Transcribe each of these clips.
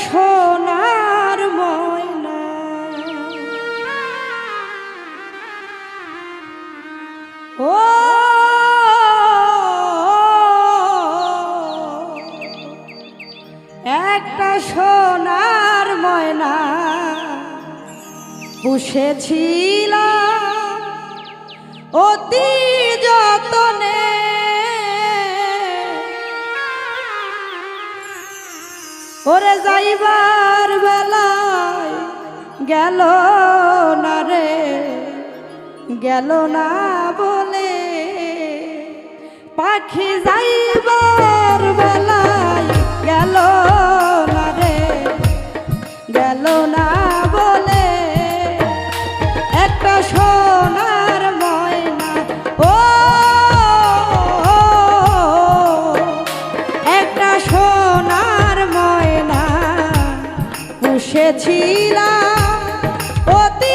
সোনার ময়না ও একটা সোনার ময়না পুষেছিলাম অতি যতনে ওরে যাইবার বেলায় গেল না রে গেল না বলে পাখি যাইবা বসেছিলাম অতি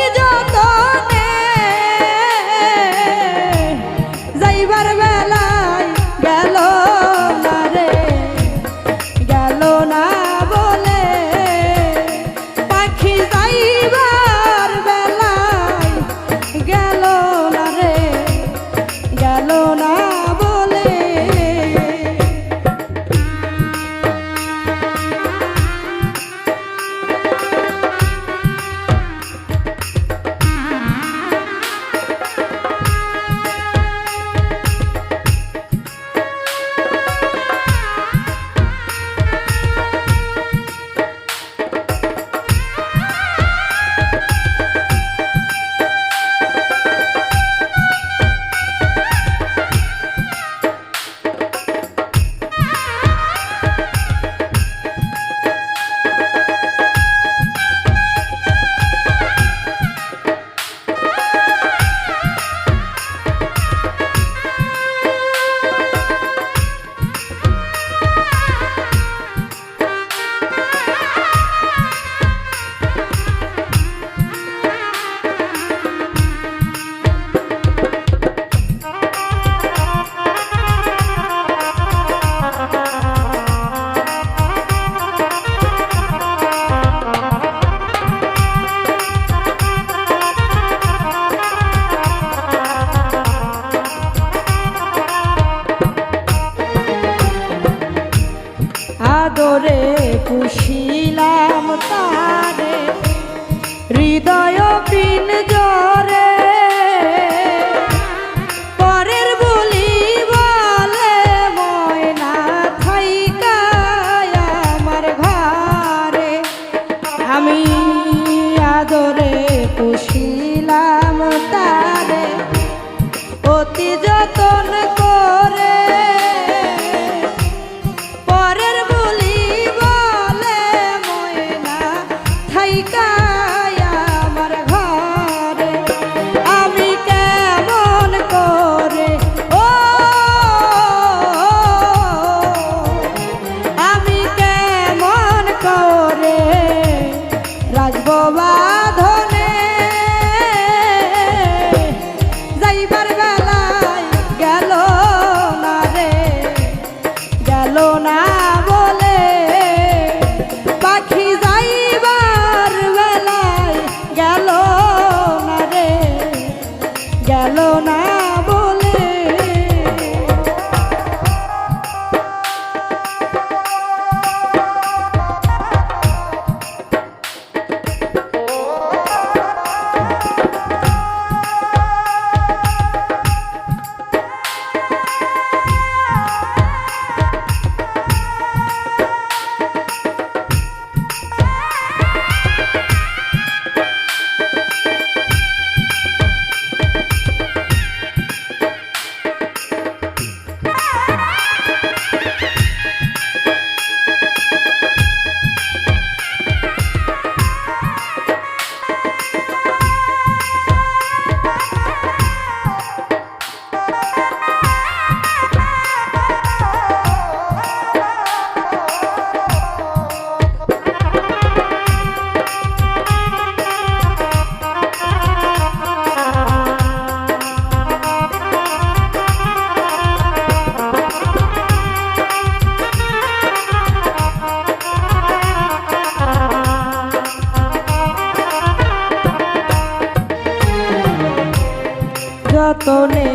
যতনে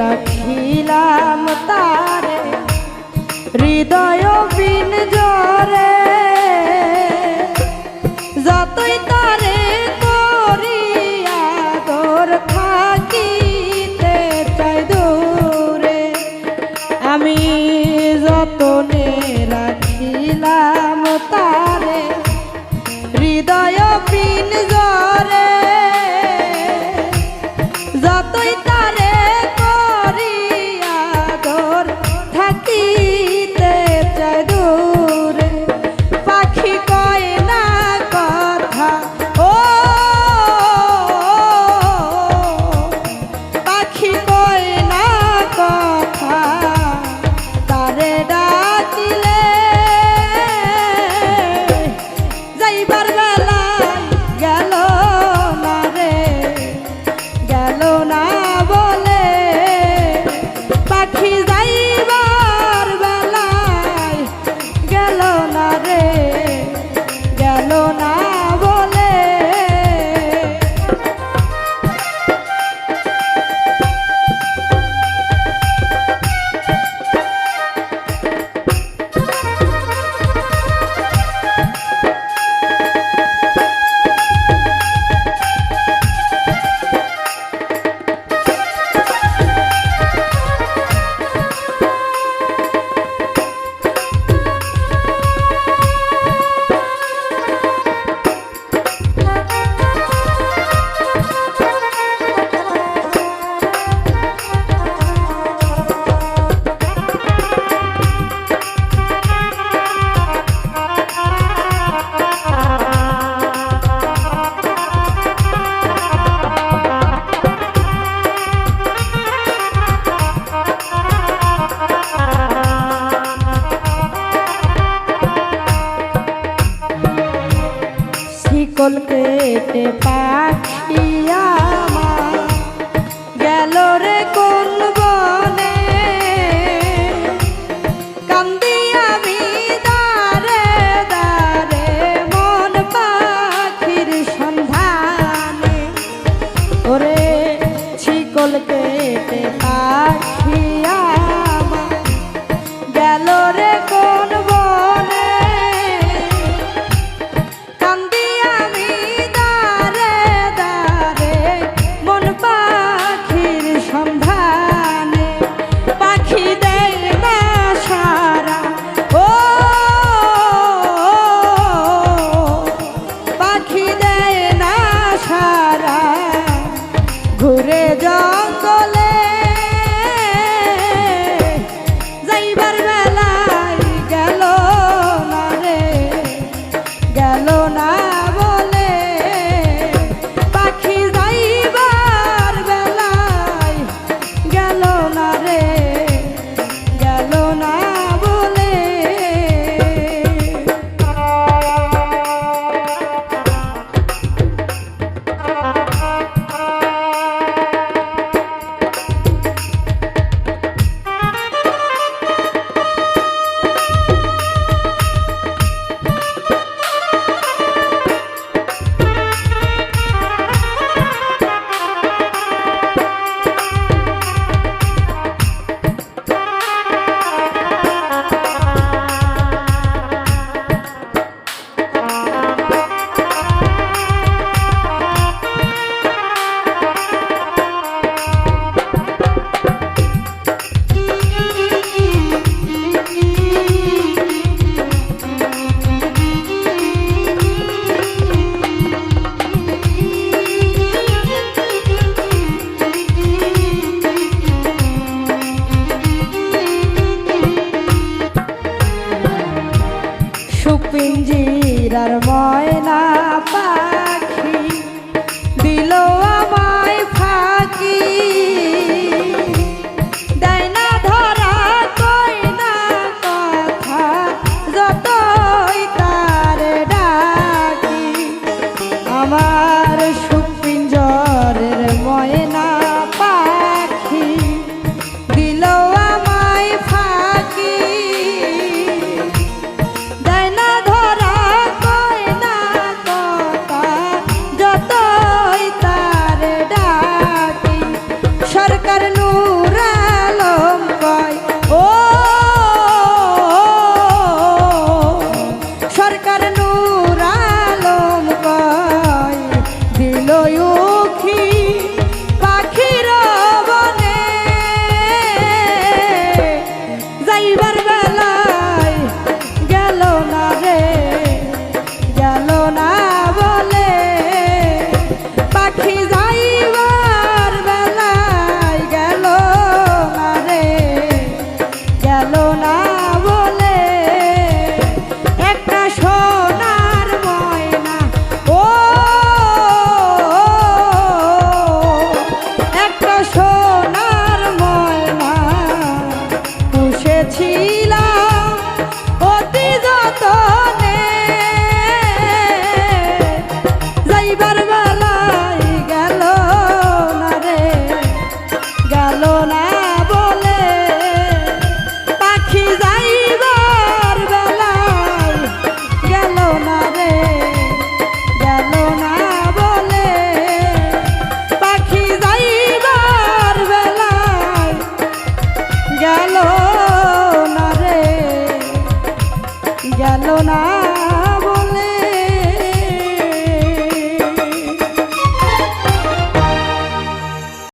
রাখিলাম তারে। হৃদয় বিন জরে শিকল কেটে পাখিয়া গেল রে কোন বনে? কান্দি আমি দারে দারে মন পাখির সন্ধানে। ওরে শিকল কেটে পাখিয়া গেল রে কোন বনে আমার ময়না পাখি দিল আমায় ফাঁকি। দেয় না যতই